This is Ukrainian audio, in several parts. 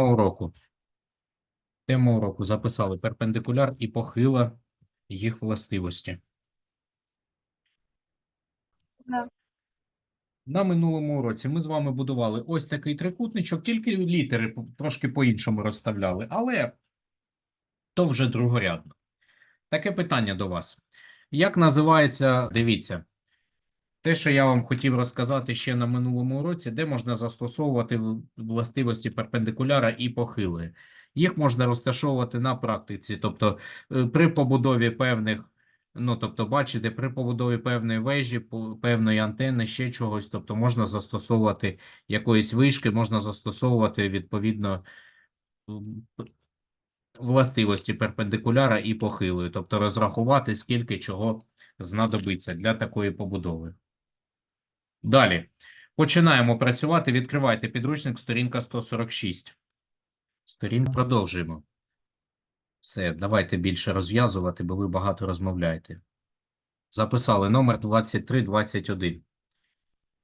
уроку. Тема уроку записали перпендикуляр і похила їх властивості. Да. На минулому уроці ми з вами будували ось такий трикутничок, тільки літери трошки по-іншому розставляли, але то вже другорядно. Таке питання до вас. Як називається, дивіться, те, що я вам хотів розказати ще на минулому уроці, де можна застосовувати властивості перпендикуляра і похилої. Їх можна розташовувати на практиці, тобто е, при побудові певних, ну тобто, бачите, при побудові певної вежі, певної антени, ще чогось, тобто можна застосовувати якоїсь вишки, можна застосовувати відповідно властивості перпендикуляра і похилої, тобто розрахувати, скільки чого знадобиться для такої побудови. Далі. Починаємо працювати. Відкривайте підручник, сторінка 146. Сторінку продовжуємо. Все, давайте більше розв'язувати, бо ви багато розмовляєте. Записали номер 2321.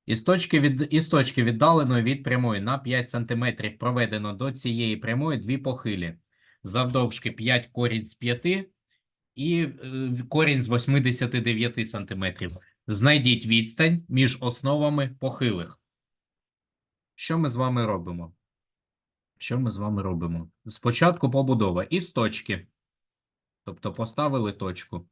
Із точки, від, із точки віддаленої від прямої на 5 см проведено до цієї прямої дві похилі. Завдовжки 5 корінь з 5 і е, корінь з 89 см. Знайдіть відстань між основами похилих. Що ми з вами робимо? Що ми з вами робимо? Спочатку побудова із точки. Тобто поставили точку.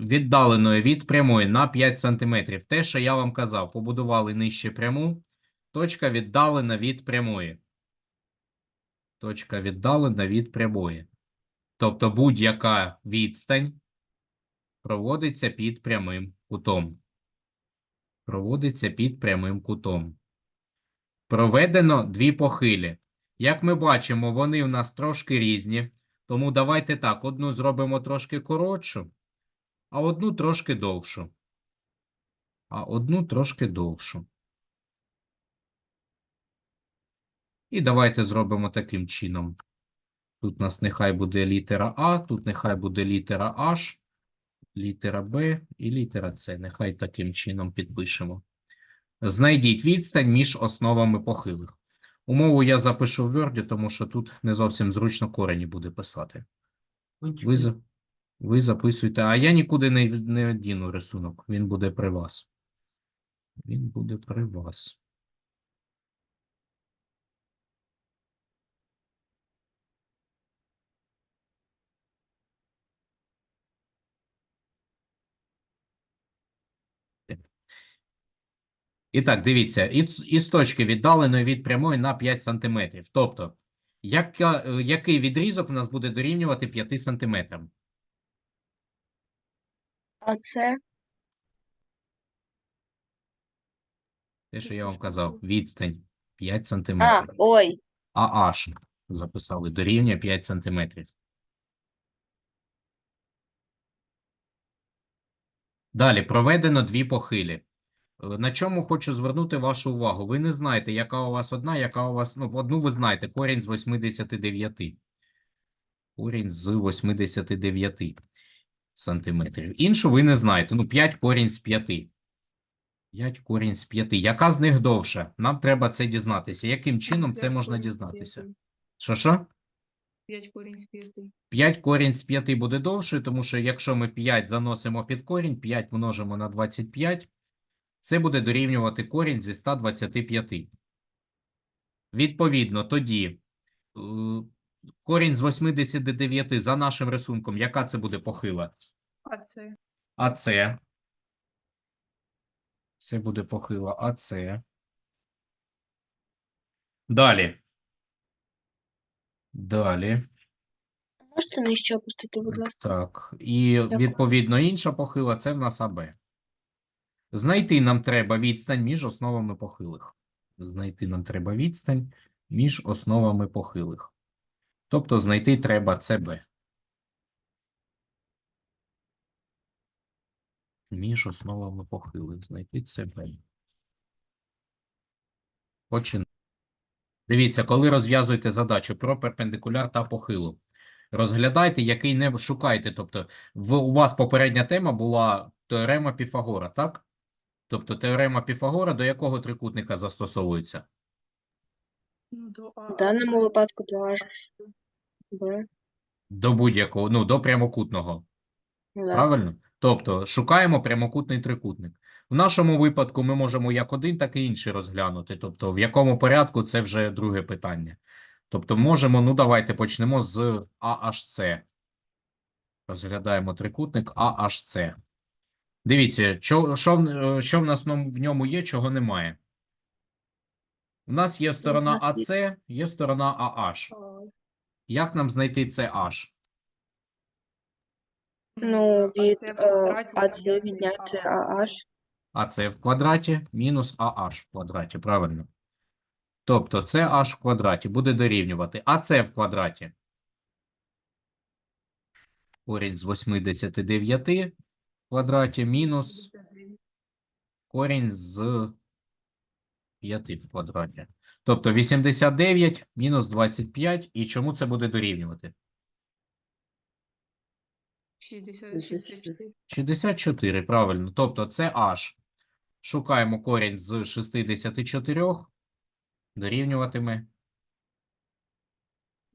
Віддаленої від прямої на 5 см. Те, що я вам казав, побудували нижче пряму. Точка віддалена від прямої. Точка віддалена від прямої. Тобто будь-яка відстань проводиться під прямим кутом. Проводиться під прямим кутом. Проведено дві похилі. Як ми бачимо, вони у нас трошки різні. Тому давайте так: одну зробимо трошки коротшу, а одну трошки довшу. А одну трошки довшу. І давайте зробимо таким чином. Тут у нас нехай буде літера А, тут нехай буде літера H, літера Б і літера С. Нехай таким чином підпишемо. Знайдіть відстань між основами похилих. Умову я запишу в Word, тому що тут не зовсім зручно корені буде писати. Ви, ви записуйте, а я нікуди не, не діну рисунок. Він буде при вас. Він буде при вас. І так, дивіться, із, точки віддаленої від прямої на 5 см. Тобто, яка, е, який відрізок в нас буде дорівнювати 5 см? А це Те, що я вам казав, відстань 5 см. а, ой, А H записали дорівнює 5 см. Далі проведено дві похилі. Е, На чому хочу звернути вашу увагу? Ви не знаєте, яка у вас одна, яка у вас. Ну, одну ви знаєте, корінь з 89. Корінь з 89 сантиметрів. Іншу ви не знаєте. Ну, 5 корінь з 5. 5 корінь з 5. Яка з них довша? Нам треба це дізнатися. Яким чином це можна дізнатися? Що що? П'ять корінь з п'яти. 5 корінь з 5 буде довше, тому що якщо ми 5 заносимо під корінь, 5 множимо на 25, це буде дорівнювати корінь зі 125. Відповідно, тоді е, корінь з 89 за нашим рисунком, яка це буде похила? А це А це? Це буде похила А це. Далі. Далі. можете нижче опустити, будь ласка? Так, і відповідно інша похила це в нас АБ. Знайти нам треба відстань між основами похилих. Знайти нам треба відстань між основами похилих. Тобто знайти треба ЦБ. Між основами похилих. Знайти ЦБ. Починаємо. Дивіться, коли розв'язуєте задачу про перпендикуляр та похилу, розглядайте, який не шукайте. Тобто, у вас попередня тема була теорема Піфагора, так? Тобто теорема Піфагора до якого трикутника застосовується? Ну. В даному випадку то аж До будь-якого, ну, до прямокутного. Ну, да. Правильно? Тобто шукаємо прямокутний трикутник. В нашому випадку ми можемо як один, так і інший розглянути. Тобто, в якому порядку це вже друге питання. Тобто, можемо, ну давайте почнемо з АHC. Розглядаємо трикутник АHC. Дивіться, що, що, в- е, що в нас в ньому є, чого немає. У нас є сторона АС, є сторона АH. Як нам знайти це H? Ну, від це в е, АЦ відняти. АH. АС в квадраті мінус AH в квадраті, правильно. Тобто це H в квадраті буде дорівнювати АС в квадраті. Корінь з 89 в квадраті мінус корінь з 5 в квадраті. Тобто 89 мінус 25. І чому це буде дорівнювати? 60, 64. 64, правильно. Тобто це H. Шукаємо корінь з 64. Дорівнюватиме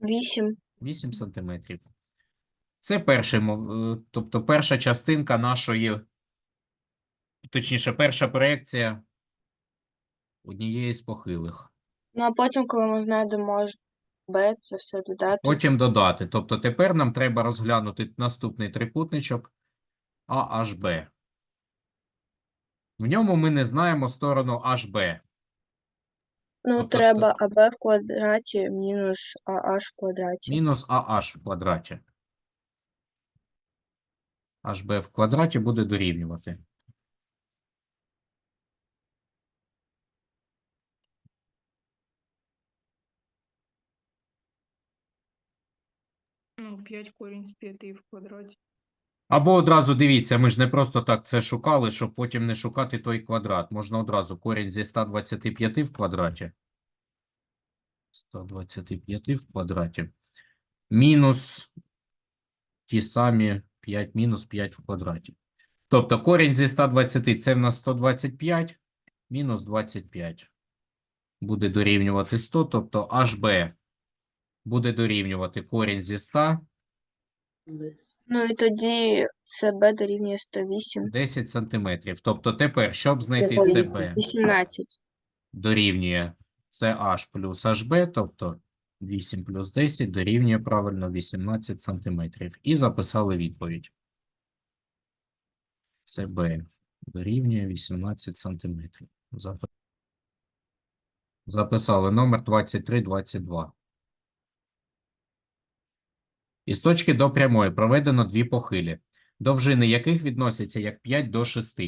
8. 8 сантиметрів. Це перший, е, тобто перша частинка нашої, точніше, перша проекція однієї з похилих. Ну, а потім, коли ми знайдемо Б, це все додати. Потім додати. Тобто тепер нам треба розглянути наступний трикутничок AHB. В ньому ми не знаємо сторону HB. Ну, тобто- треба АБ в квадраті мінус АH в квадраті. Мінус AH в квадраті. HB в квадраті буде дорівнювати. Ну, 5 корінь з 5 в квадраті. Або одразу дивіться, ми ж не просто так це шукали, щоб потім не шукати той квадрат. Можна одразу корінь зі 125 в квадраті. 125 в квадраті. Мінус ті самі 5 мінус 5 в квадраті. Тобто корінь зі 120 це в нас 125 мінус 25. Буде дорівнювати 100, тобто HB буде дорівнювати корінь зі 100 Ну і тоді СБ дорівнює 108. 10 сантиметрів. Тобто тепер, щоб знайти CB, 18. дорівнює CH плюс HB, тобто 8 плюс 10 дорівнює правильно 18 сантиметрів. І записали відповідь. CB дорівнює 18 сантиметрів. Записали номер 2322. Із точки до прямої проведено дві похилі, довжини яких відносяться як 5 до 6.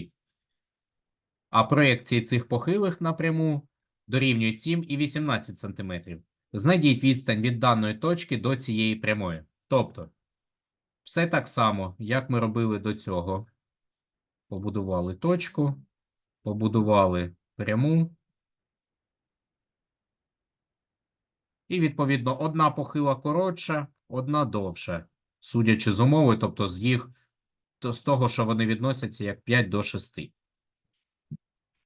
А проекції цих похилих напряму дорівнюють 7 і 18 см. Знайдіть відстань від даної точки до цієї прямої. Тобто, все так само, як ми робили до цього. Побудували точку, побудували пряму. І, відповідно, одна похила коротша, одна довша, судячи з умови, тобто з їх, то з того, що вони відносяться як 5 до 6.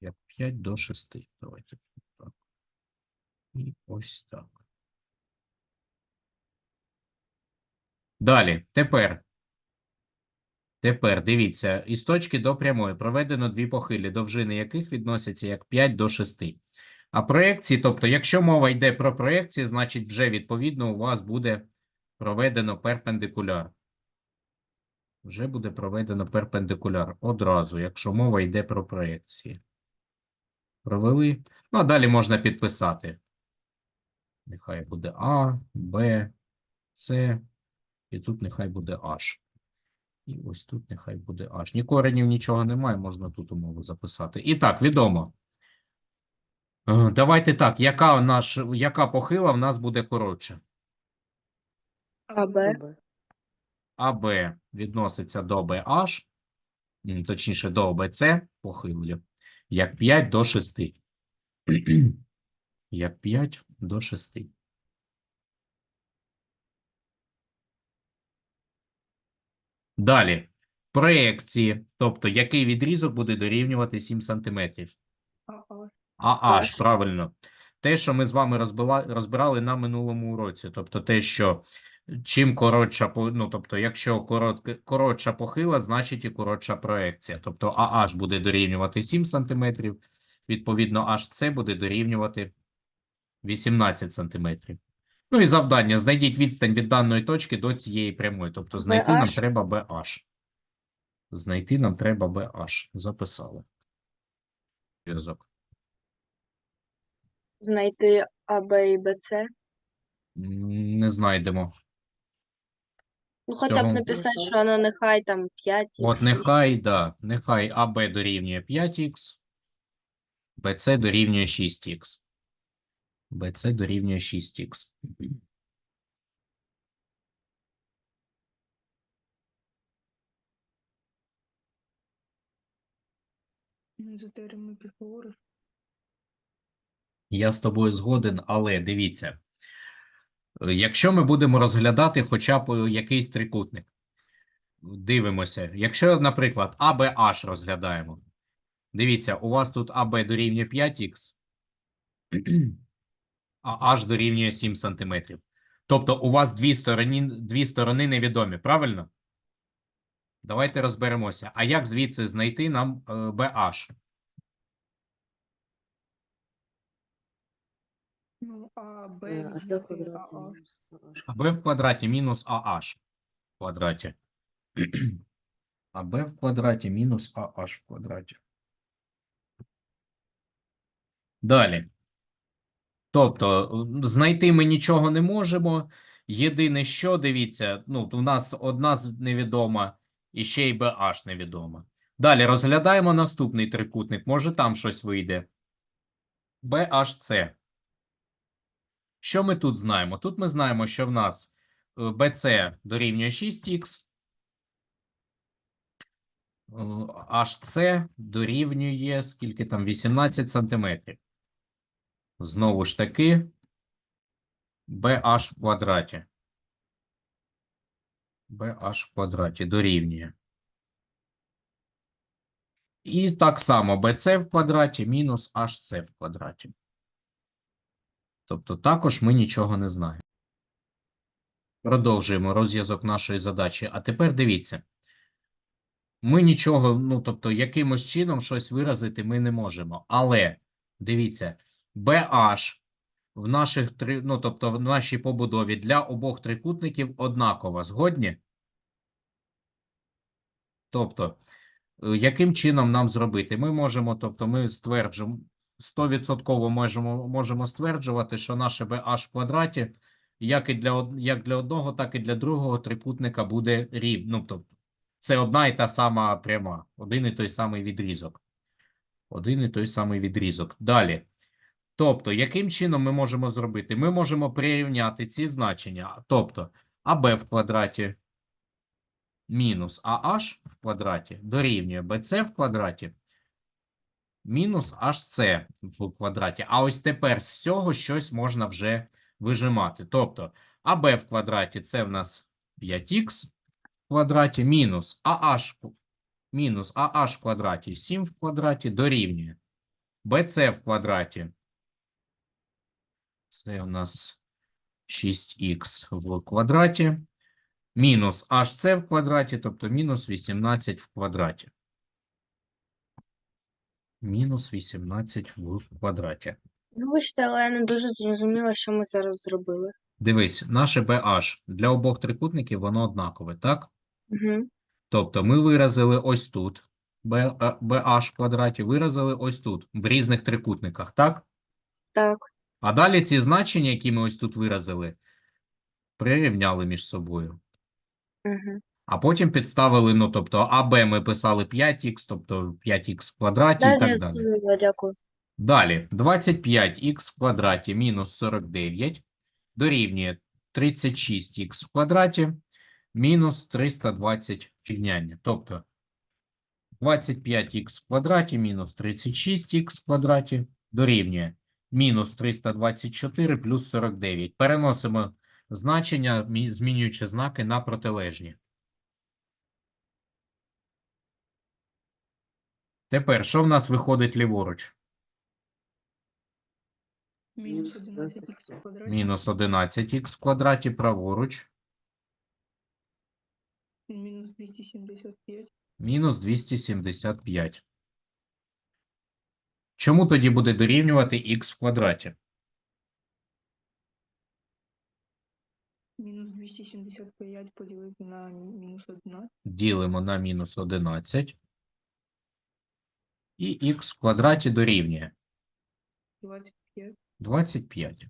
Як 5 до 6. Давайте так. І ось так. Далі, тепер. Тепер дивіться, із точки до прямої проведено дві похилі, довжини яких відносяться як 5 до 6. А проекції, тобто, якщо мова йде про проекції, значить вже відповідно у вас буде проведено перпендикуляр. Вже буде проведено перпендикуляр одразу, якщо мова йде про проекції. Провели. Ну, а далі можна підписати. Нехай буде А, Б, С, і тут нехай буде H. І ось тут нехай буде H. Ні коренів, нічого немає, можна тут умову записати. І так, відомо. Е, Давайте так, яка, наш, яка похила в нас буде коротша? АБ. АБ відноситься до BH, точніше до ОБЦ похилою, як 5 до 6. Як 5 до 6. Далі. Проекції, тобто який відрізок буде дорівнювати 7 см. А, А. А аж, Аж. правильно. те, що ми з вами розбила, розбирали на минулому уроці. Тобто те, що чим коротша, ну, тобто, якщо коротке, коротша похила, значить і коротша проекція. Тобто AH буде дорівнювати 7 см, відповідно, HC буде дорівнювати 18 см. Ну і завдання: знайдіть відстань від даної точки до цієї прямої. Тобто знайти нам треба BH. Знайти нам треба BH. Записали. Зв'язок. Знайти АБ і БЦ. Не знайдемо. Ну, хоча Цього- б написати, що воно нехай там 5. От нехай, да, нехай АБ дорівнює 5х, БЦ дорівнює 6х. БЦ дорівнює 6х. Ну, За теоремою Піфагора. Я з тобою згоден, але дивіться, якщо ми будемо розглядати хоча б е, якийсь трикутник, дивимося, якщо, наприклад, АБH розглядаємо, дивіться, у вас тут АБ дорівнює 5х, а H дорівнює 7 см. Тобто у вас дві сторони, дві сторони невідомі, правильно? Давайте розберемося. А як звідси знайти нам е, BH? Ну, а Б Е, в квадраті мінус AH в квадраті. А b в квадраті мінус AH в квадраті. Далі. Тобто, знайти ми нічого не можемо. Єдине, що, дивіться, ну, у нас одна з невідома і ще й BH невідома. Далі розглядаємо наступний трикутник. Може, там щось вийде. BHC. Що ми тут знаємо? Тут ми знаємо, що в нас е, BC дорівнює 6х, е, HC дорівнює скільки там 18 сантиметрів. Знову ж таки, BH в квадраті. BH в квадраті дорівнює. І так само BC в квадраті мінус HC в квадраті. Тобто також ми нічого не знаємо. Продовжуємо розв'язок нашої задачі. А тепер дивіться. Ми нічого, ну, тобто, якимось чином щось виразити ми не можемо. Але дивіться, BH в наших три, ну, тобто, в нашій побудові для обох трикутників однакова. Згодні? Тобто, е, яким чином нам зробити? Ми можемо, тобто, ми стверджуємо, 100% можемо, можемо стверджувати, що наше BH в квадраті, як і для, як для одного, так і для другого трикутника буде рівно. Ну, тобто, це одна і та сама пряма, один і той самий відрізок. Один і той самий відрізок. Далі. Тобто, яким чином ми можемо зробити? Ми можемо прирівняти ці значення. Тобто, АБ в квадраті мінус АH в квадраті дорівнює BC в квадраті мінус HC в квадраті. А ось тепер з цього щось можна вже вижимати. Тобто, АБ в квадраті це в нас 5х в квадраті мінус AH, мінус AH в квадраті 7 в квадраті дорівнює BC в квадраті. Це у нас 6х в квадраті. Мінус HC в квадраті, тобто мінус 18 в квадраті. Мінус 18 в квадраті. Вибачте, але я не дуже зрозуміла, що ми зараз зробили. Дивись, наше BH для обох трикутників воно однакове, так? Угу. Тобто ми виразили ось тут е, BH в квадраті, виразили ось тут, в різних трикутниках, так? Так. А далі ці значення, які ми ось тут виразили, прирівняли між собою. Угу. А потім підставили, ну, тобто, АБ ми писали 5х, тобто 5х в квадраті і так далі. дякую. Далі, 25х в квадраті мінус 49 дорівнює 36х в квадраті мінус 320 рівняння. Тобто 25х в квадраті мінус 36х в квадраті дорівнює мінус 324 плюс 49. Переносимо значення, змінюючи знаки на протилежні. Тепер, що в нас виходить ліворуч? Мінус 11х в квадраті. Мінус 11х в квадраті праворуч. Мінус 275. Мінус 275. Чому тоді буде дорівнювати х в квадраті? Мінус 275 поділити на мінус 11. Ділимо на мінус 11. І х в квадраті дорівнює 25. 25.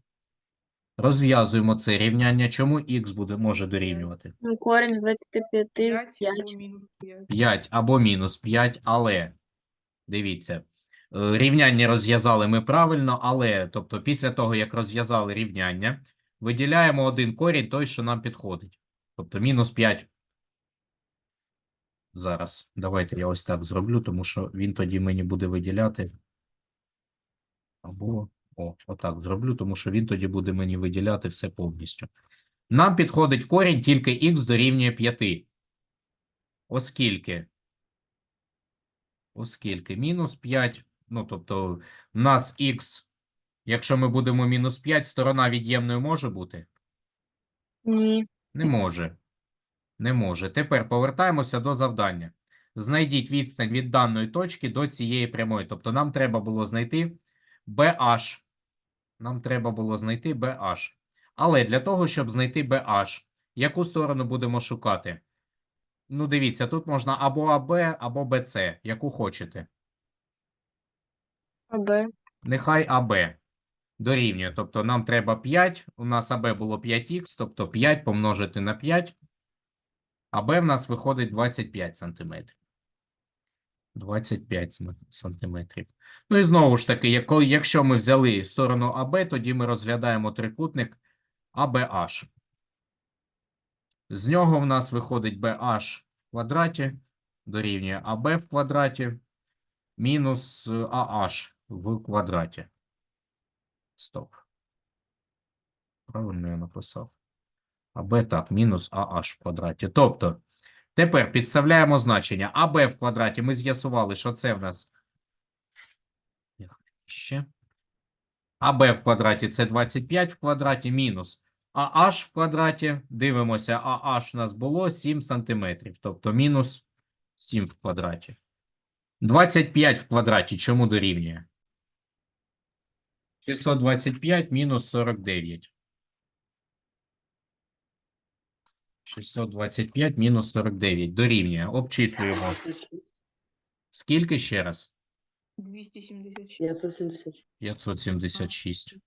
Розв'язуємо це рівняння. Чому х буде, може дорівнювати? Ну, корінь з 25 5 5. або мінус 5. 5 або мінус 5, але дивіться, рівняння розв'язали ми правильно, але тобто після того, як розв'язали рівняння, виділяємо один корінь, той, що нам підходить. Тобто мінус 5. Зараз. Давайте я ось так зроблю, тому що він тоді мені буде виділяти. Або, о, отак зроблю, тому що він тоді буде мені виділяти все повністю. Нам підходить корінь тільки х дорівнює 5. Оскільки, оскільки мінус 5, ну, тобто, в нас х, якщо ми будемо мінус 5, сторона від'ємною може бути? Ні. Не може. Не може. Тепер повертаємося до завдання. Знайдіть відстань від даної точки до цієї прямої. Тобто нам треба було знайти BH. Нам треба було знайти BH. Але для того, щоб знайти BH, яку сторону будемо шукати? Ну, дивіться, тут можна або АБ, або БЦ, яку хочете. АБ. Нехай АБ дорівнює. Тобто нам треба 5. У нас АБ було 5х, тобто 5 помножити на 5. АБ в нас виходить 25 сантиметрів. 25 см- сантиметрів. Ну і знову ж таки, якщо ми взяли сторону АБ, тоді ми розглядаємо трикутник ABH. З нього в нас виходить BH в квадраті дорівнює АБ в квадраті мінус е, AH в квадраті. Стоп. Правильно я написав. АБ так, мінус AH в квадраті. Тобто, тепер підставляємо значення. АБ в квадраті. Ми з'ясували, що це в нас. Ще. АБ в квадраті це 25 в квадраті мінус АH в квадраті. Дивимося, АH у нас було 7 сантиметрів. Тобто мінус 7 в квадраті. 25 в квадраті чому дорівнює? 625 мінус 49. 625 мінус 49 дорівнює. Обчислюємо. Скільки ще раз? 276. 576.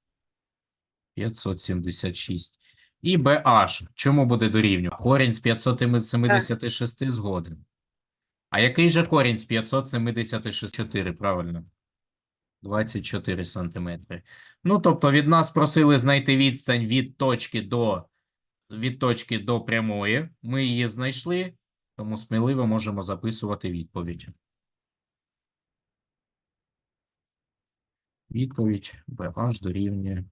576. І BH. Чому буде дорівнювати? Корінь з 576 згоден. А який же корінь з 576? 4, правильно. 24 сантиметри. Ну, тобто від нас просили знайти відстань від точки до, від точки до прямої. Ми її знайшли, тому сміливо можемо записувати відповідь. Відповідь BH дорівнює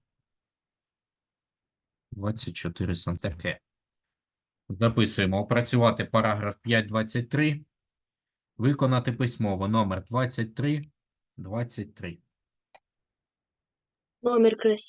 24 сантиметри. Записуємо опрацювати параграф 5.23. Виконати письмово номер 23. 23. Номер красивий.